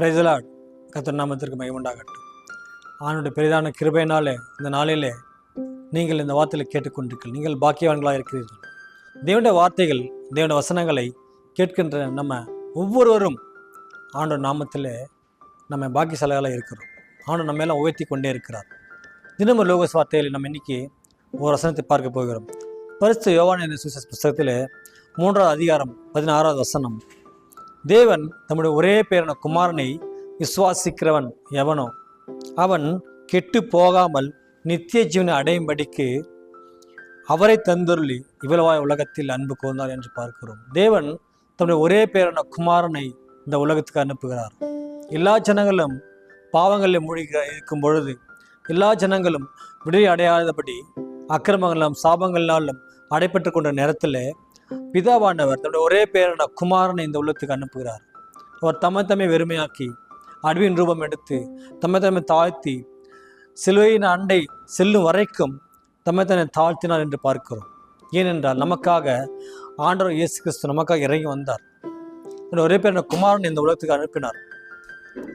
பிரைசலாட் கத்தர் நாமத்திற்கு மகிமுண்டாகட்டும் ஆணுடைய பெரிதான கிருபையினாலே இந்த நாளிலே நீங்கள் இந்த வார்த்தையில் கேட்டுக்கொண்டிருக்கீர்கள் நீங்கள் பாக்கியவான்களாக இருக்கிறீர்கள். தேவனுடைய வார்த்தைகள் தேவனுடைய வசனங்களை கேட்கின்ற நம்ம ஒவ்வொருவரும் ஆண்டோட நாமத்தில் நம்ம பாக்கியசாலைகளாக இருக்கிறோம். ஆண்டு நம்ம எல்லாம் உயர்த்தி கொண்டே இருக்கிறார். தினமும் லோகஸ் வார்த்தைகளை நம்ம இன்னைக்கு ஒரு வசனத்தை பார்க்க போகிறோம். பரிசு யோவான புஸ்தகத்தில் மூன்றாவது அதிகாரம் பதினாறாவது வசனம். தேவன் தம்முடைய ஒரே பேரான குமாரனை விசுவாசிக்கிறவன் எவனோ அவன் கெட்டு போகாமல் நித்திய ஜீவனை அடையும்படிக்கு அவரை தந்துருளி இவ்வளவாய் உலகத்தில் அன்பு கூர்ந்தார் என்று பார்க்கிறோம். தேவன் தம்முடைய ஒரே பேரான குமாரனை இந்த உலகத்துக்கு அனுப்புகிறார். எல்லா ஜனங்களும் பாவங்களில் மூழ்கி இருக்கும் பொழுது எல்லா ஜனங்களும் விடுதலை அடையாதபடி அக்கிரமங்களும் சாபங்களாலும் அடைப்பட்டு கொண்ட நேரத்தில் பிதாவானவர் தன்னுடைய ஒரே பேரான குமாரனை இந்த உள்ளத்துக்கு அனுப்புகிறார். அவர் தம்மை தம்மை வெறுமையாக்கி அடிவின் ரூபம் எடுத்து தம்மை தம்மை தாழ்த்தி சிலுவையின் அண்டை செல்லும் வரைக்கும் தம்மை தன்னை தாழ்த்தினார் என்று பார்க்கிறோம். ஏனென்றால் நமக்காக ஆண்டவர் இயேசு கிறிஸ்து நமக்காக இறங்கி வந்தார். தன்னுடைய ஒரே பேரான குமாரன் இந்த உலகத்துக்கு அனுப்பினார்.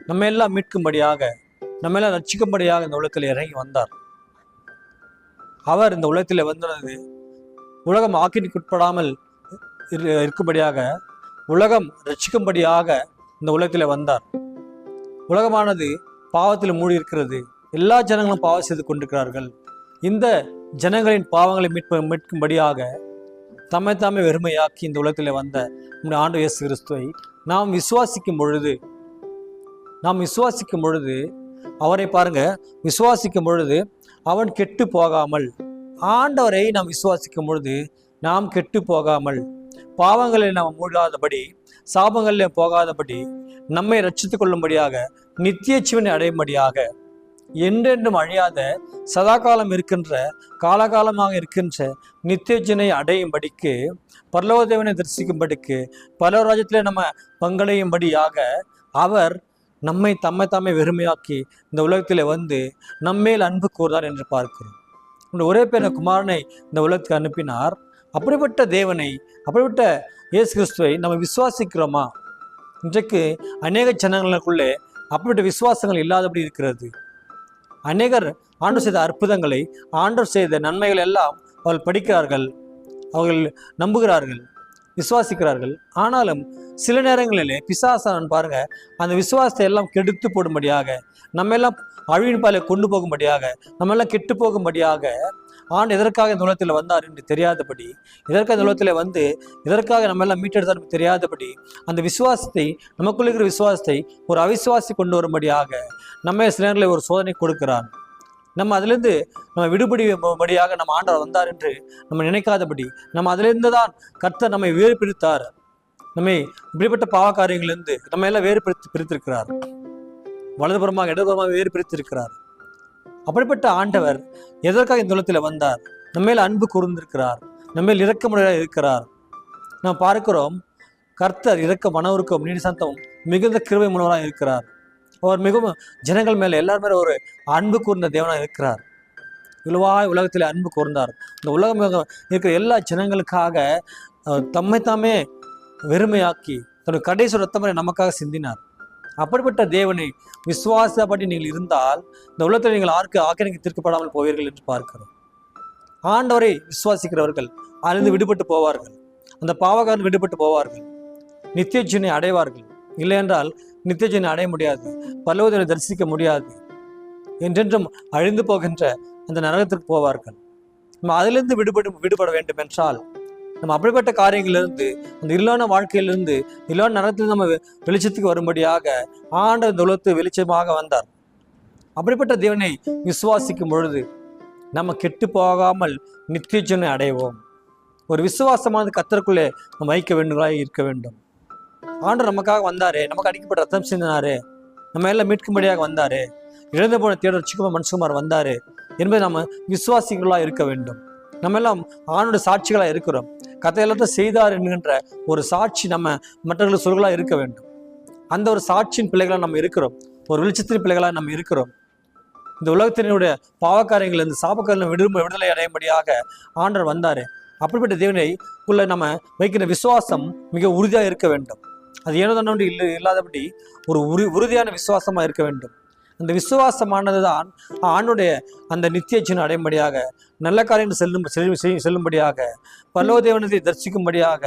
நம்ம எல்லாம் மீட்கும்படியாக நம்ம எல்லாம் ரட்சிக்கும்படியாக இந்த உலகத்தில் இறங்கி வந்தார். அவர் இந்த உலகத்தில் வந்தது உலகம் ஆக்கினிக்குட்படாமல் உட்படாமல் இருக்கும்படியாக உலகம் ரட்சிக்கும்படியாக இந்த உலகத்தில் வந்தார். உலகமானது பாவத்தில் மூடி இருக்கிறது எல்லா ஜனங்களும் பாவம் செய்து கொண்டிருக்கிறார்கள். இந்த ஜனங்களின் பாவங்களை மீட்ப மீட்கும்படியாக தம்மை தாமே வெறுமையாக்கி இந்த உலகத்தில் வந்த நம்முடைய ஆண்டு இயேசு கிறிஸ்துவை நாம் விசுவாசிக்கும் பொழுது நாம் விசுவாசிக்கும் பொழுது அவரை பாருங்க விசுவாசிக்கும் பொழுது அவன் கெட்டு போகாமல் ஆண்டவரை நாம் விசுவாசிக்கும் பொழுது நாம் கெட்டு போகாமல் பாவங்களில் நாம் மூழ்காதபடி சாபங்களில் போகாதபடி நம்மை ரட்சித்துக் கொள்ளும்படியாக நித்திய ஜீவனை அடையும்படியாக என்றென்றும் அழியாத சதாகாலம் இருக்கின்ற காலகாலமாக இருக்கின்ற நித்தியஜனை அடையும்படிக்கு பரலோதேவனை தரிசிக்கும்படிக்கு பரலோராஜ்யத்திலே நம்ம பங்களையும்படியாக அவர் நம்மை தம்மை தாமே வெறுமையாக்கி இந்த உலகத்தில் வந்து நம்மேல் அன்பு கூர்ந்தார் என்று பார்க்கிறோம். ஒரே பேர குமாரனை இந்த உலகத்துக்கு அனுப்பினார். அப்படிப்பட்ட தேவனை அப்படிப்பட்ட இயேசு கிறிஸ்துவை நம்ம விசுவாசிக்கிறோமா? இன்றைக்கு அநேக ஜனங்களுக்குள்ளே அப்படிப்பட்ட விசுவாசங்கள் இல்லாதபடி இருக்கிறது. அநேகர் ஆண்டவர் செய்த அற்புதங்களை ஆண்டவர் செய்த நன்மைகள் எல்லாம் அவர்கள் படிக்கிறார்கள் அவர்கள் நம்புகிறார்கள் விசுவாசிக்கிறார்கள். ஆனாலும் சில நேரங்களிலே பிசாசான் பாருங்க அந்த விசுவாசத்தை எல்லாம் கெடுத்து போடும்படியாக நம்ம எல்லாம் அழிவின் பாலை கொண்டு போகும்படியாக நம்ம எல்லாம் கெட்டு போகும்படியாக ஆண்டு எதற்காக இந்த உலகத்தில் வந்தார் என்று தெரியாதபடி எதற்காக இந்த உலகத்தில் வந்து எதற்காக நம்ம எல்லாம் மீட்டெடுத்தார் என்று தெரியாதபடி அந்த விசுவாசத்தை நமக்குள்ள இருக்கிற விசுவாசத்தை ஒரு அவிசுவாசி கொண்டு வரும்படியாக நம்ம சில நேரங்களில் ஒரு சோதனை கொடுக்கிறான் நம்ம அதிலிருந்து நம்ம விடுபடியும்படியாக நம்ம ஆண்டவர் வந்தார் என்று நம்ம நினைக்காதபடி நம்ம அதிலிருந்து தான் கர்த்தர் நம்மை வேறு பிரித்தார். நம்மை இப்படிப்பட்ட பாவ காரியங்களிலிருந்து நம்ம எல்லாம் வேறு பிரித்து பிரித்திருக்கிறார். வலதுபுறமாக இடதுபுறமாக வேறு பிரித்திருக்கிறார். அப்படிப்பட்ட ஆண்டவர் எதற்காக இந்த உலகத்தில் வந்தார்? நம்ம மேல் அன்பு கூர்ந்திருக்கிறார். நம்ம மேல் இருக்கிறார். நாம் பார்க்கிறோம் கர்த்தர் இறக்க மனவருக்கும் நீடிசாந்தம் மிகுந்த கிருவை முனவராக இருக்கிறார். அவர் மிகவும் ஜனங்கள் மேலே எல்லார் மேலே ஒரு அன்பு கூர்ந்த தேவனாக இருக்கிறார். இழுவாய் உலகத்தில் அன்பு கூர்ந்தார். இந்த உலகம் இருக்கிற எல்லா ஜனங்களுக்காக தம்மை தாமே வெறுமையாக்கி தன்னுடைய கடைசி ரத்தமரை நமக்காக சிந்தினார். அப்படிப்பட்ட தேவனை விசுவாசப்படி நீங்கள் இருந்தால் இந்த உலகத்தில் நீங்கள் ஆர்க்கு ஆக்கிரமிக்கு தீர்க்கப்படாமல் போவீர்கள் என்று பார்க்கிறோம். ஆண்டவரை விசுவாசிக்கிறவர்கள் அதிலிருந்து விடுபட்டு போவார்கள். அந்த பாவகாரர்கள் விடுபட்டு போவார்கள். நித்தியஜனை அடைவார்கள். இல்லையென்றால் நித்தியஜனை அடைய முடியாது. பல்லவதனை தரிசிக்க முடியாது. என்றென்றும் அழிந்து போகின்ற அந்த நரகத்திற்கு போவார்கள். நம்ம அதிலிருந்து விடுபடும் விடுபட வேண்டும் என்றால் நம்ம அப்படிப்பட்ட காரியங்களிலிருந்து அந்த இருளான வாழ்க்கையிலிருந்து இருளான நேரத்தில் நம்ம வெளிச்சத்துக்கு வரும்படியாக ஆண்ட துலத்து வெளிச்சமாக வந்தார். அப்படிப்பட்ட தேவனை விசுவாசிக்கும் பொழுது நம்ம கெட்டு போகாமல் நித்தியஜனை அடைவோம். ஒரு விசுவாசமானது கத்தருக்குள்ளே நம்ம வைக்க வேண்டுங்களாக இருக்க வேண்டும். ஆண்டு நமக்காக வந்தாரே நமக்கு அடிக்கப்பட்ட ரத்தம் சிந்தினாரே நம்ம எல்லாம் மீட்கும்படியாக வந்தாரே இழந்து போன தேடர் ரட்சிக்குமார் மனுஷகுமார் வந்தாரு என்பதை நம்ம விசுவாசிகளாக இருக்க வேண்டும். நம்ம எல்லாம் ஆணோட சாட்சிகளாக இருக்கிறோம். கதையெல்லாம் செய்தார் என்கின்ற ஒரு சாட்சி நம்ம மற்றவர்களுக்கு சொல்களாக இருக்க வேண்டும். அந்த ஒரு சாட்சியின் பிள்ளைகளாக நம்ம இருக்கிறோம். ஒரு வெளிச்சத்தின் பிள்ளைகளாக நம்ம இருக்கிறோம். இந்த உலகத்தினுடைய பாவக்காரியங்கள் இந்த சாபக்காரங்களை விடுமை விடுதலை அடையும்படியாக ஆண்டர் வந்தார். அப்படிப்பட்ட தேவனை உள்ள நம்ம வைக்கிற விசுவாசம் மிக உறுதியாக இருக்க வேண்டும். அது ஏனோ தானே இல்லை இல்லாதபடி ஒரு உறு உறுதியான விசுவாசமாக இருக்க வேண்டும். அந்த விசுவாசமானது தான் ஆணுடைய அந்த நித்திய ஜீவனை அடையும்படியாக நல்ல காரியங்கள் செல்லும் செல்லும் செய்- செல்லும்படியாக பல்லவதேவனத்தை தரிசிக்கும்படியாக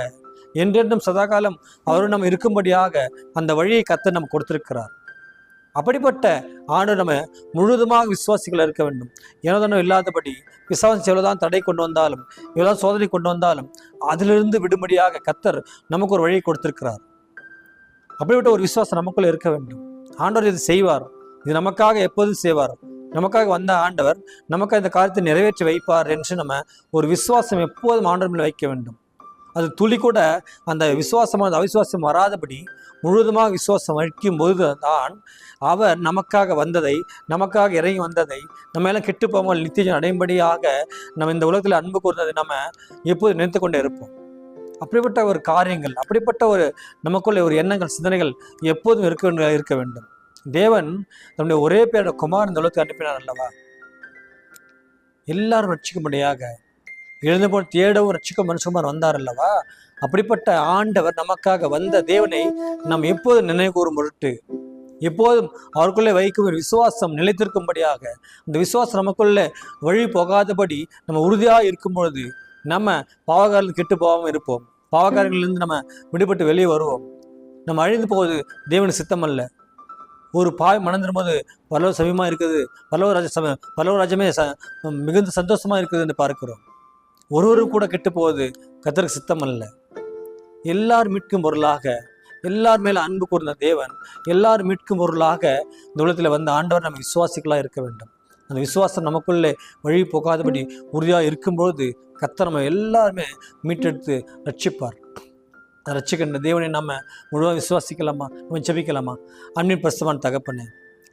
என்றென்றும் சதாகாலம் அவரும் நம்ம இருக்கும்படியாக அந்த வழியை கத்த நம்ம கொடுத்திருக்கிறார். அப்படிப்பட்ட ஆண்டு நம்ம முழுவதுமாக விசுவாசிகள் இருக்க வேண்டும். ஏனோதானோ இல்லாதபடி விசுவாசம் எவ்வளோதான் தடை கொண்டு வந்தாலும் எவ்வளோ சோதனை கொண்டு வந்தாலும் அதிலிருந்து விடும்படியாக கத்தர் நமக்கு ஒரு வழியை கொடுத்திருக்கிறார். அப்படிப்பட்ட ஒரு விசுவாசம் நமக்குள்ளே இருக்க வேண்டும். ஆண்டவர் இது செய்வார். இது நமக்காக எப்போதும் செய்வார்? நமக்காக வந்த ஆண்டவர் நமக்கு இந்த காரியத்தை நிறைவேற்றி வைப்பார் என்று நம்ம ஒரு விசுவாசம் எப்போதும் ஆண்டவர் வைக்க வேண்டும். அது துளி கூட அந்த விசுவாசமான அவிசுவாசம் வராதபடி முழுவதுமாக விசுவாசம் வைக்கும் போது தான் அவர் நமக்காக வந்ததை நமக்காக இறங்கி வந்ததை நம்ம எல்லாம் கெட்டு போகாமல் நித்தியம் அடையும்படியாக நம்ம இந்த உலகத்தில் அன்பு கூர்ந்ததை நம்ம எப்போது நினைத்து கொண்டே இருப்போம். அப்படிப்பட்ட ஒரு காரியங்கள் அப்படிப்பட்ட ஒரு நமக்குள்ள ஒரு எண்ணங்கள் சிந்தனைகள் எப்போதும் இருக்க வேண்டிய- இருக்க வேண்டும். தேவன் தன்னுடைய ஒரே பேரோட குமார் இந்த அளவுக்கு அனுப்பினார் அல்லவா? எல்லாரும் ரட்சிக்கும்படியாக எழுந்து போல் தேடவும் ரட்சிக்கும் மனுஷமார் வந்தார் அல்லவா? அப்படிப்பட்ட ஆண்டவர் நமக்காக வந்த தேவனை நாம் எப்போது நினைவு கூறும் பொருட்டு எப்போதும் அவருக்குள்ளே வைக்கும் ஒரு விசுவாசம் நிலைத்திருக்கும்படியாக அந்த விசுவாசம் நமக்குள்ளே வழி போகாதபடி நம்ம உறுதியாக இருக்கும் பொழுது நம்ம பாவகாரில் கெட்டு போகாமல் இருப்போம். பாவகாரங்களிலிருந்து நம்ம விடுபட்டு வெளியே வருவோம். நம்ம அழிந்து போவது தேவன் சித்தம் அல்ல ஒரு பாய் மணந்துடும் போது பல்லவ சமயமாக இருக்குது. பல்லவ ராஜ சம பல்லவ ராஜ்யமே ச மிகுந்த சந்தோஷமாக இருக்குது என்று பார்க்கிறோம். ஒருவரும் கூட கெட்டு போவது கத்தருக்கு சித்தம் அல்ல எல்லார் மீட்கும் பொருளாக எல்லார் மேல அன்பு கூர்ந்த தேவன் எல்லார் மீட்கும் பொருளாக இந்த உலகத்தில் வந்த ஆண்டவர் நம்ம விசுவாசிகளாக இருக்க வேண்டும். அந்த விசுவாசம் நமக்குள்ளே வழி போகாதபடி உறுதியாக இருக்கும்பொழுது கத்தர் நம்ம எல்லாருமே மீட்டெடுத்து ரட்சிப்பார். ரசிக்கின்ற தேவனை நம்ம முழுவதும் விசுவாசிக்கலாமா? நம்ம ஜெபிக்கலாமா? அன்பின் பிரசவன் தகப்பனே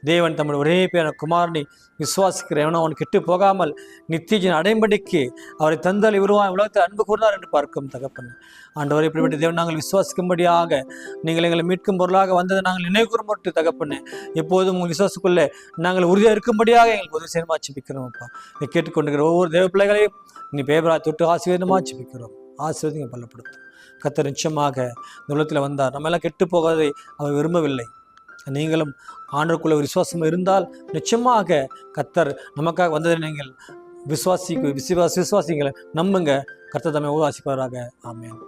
தேவன் தம்முடைய ஒரே பேரான குமாரனை விசுவாசிக்கிற எவனோ அவன் கெட்டு போகாமல் நித்தியஜன் அடைம்படிக்கு அவரை தந்தால் இவருவான் உலகத்தை அன்பு கூர்ந்தார் என்று பார்க்கும் தகப்பன். ஆண்டவரை இப்படிப்பட்ட தேவன் நாங்கள் விசுவாசிக்கும்படியாக நீங்கள் எங்களை மீட்கும் பொருளாக வந்ததை நாங்கள் நினைவு கூறும்பட்டு தகப்பண்ணு எப்போதும் உங்கள் விசுவாசத்துக்குள்ளே நாங்கள் உறுதியாக இருக்கும்படியாக எங்களுக்கு உதவி செய்யணுமா சிப்பிக்கிறோம்ப்பா அப்பா. கேட்டுக்கொண்டிருக்கிற ஒவ்வொரு தேவ பிள்ளைகளையும் நீ பேபரா தொட்டு ஆசீர்வாதமாக சிப்பிக்கிறோம் ஆசீர்வாதம் பலப்படுத்தும். கத்தர் நிச்சயமாக இந்த உலகத்தில் வந்தார். நம்ம எல்லாம் கெட்டு போகாதை அவர் விரும்பவில்லை. நீங்களும் ஆண்டருக்குள்ள ஒரு விசுவாசம் இருந்தால் நிச்சயமாக கத்தர் நமக்காக வந்ததை நீங்கள் விசுவாசி விசுவாசி விசுவாசிங்களை நம்புங்க. கர்த்தர் தம்மை உருவாசிப்பாராக ஆமேன்.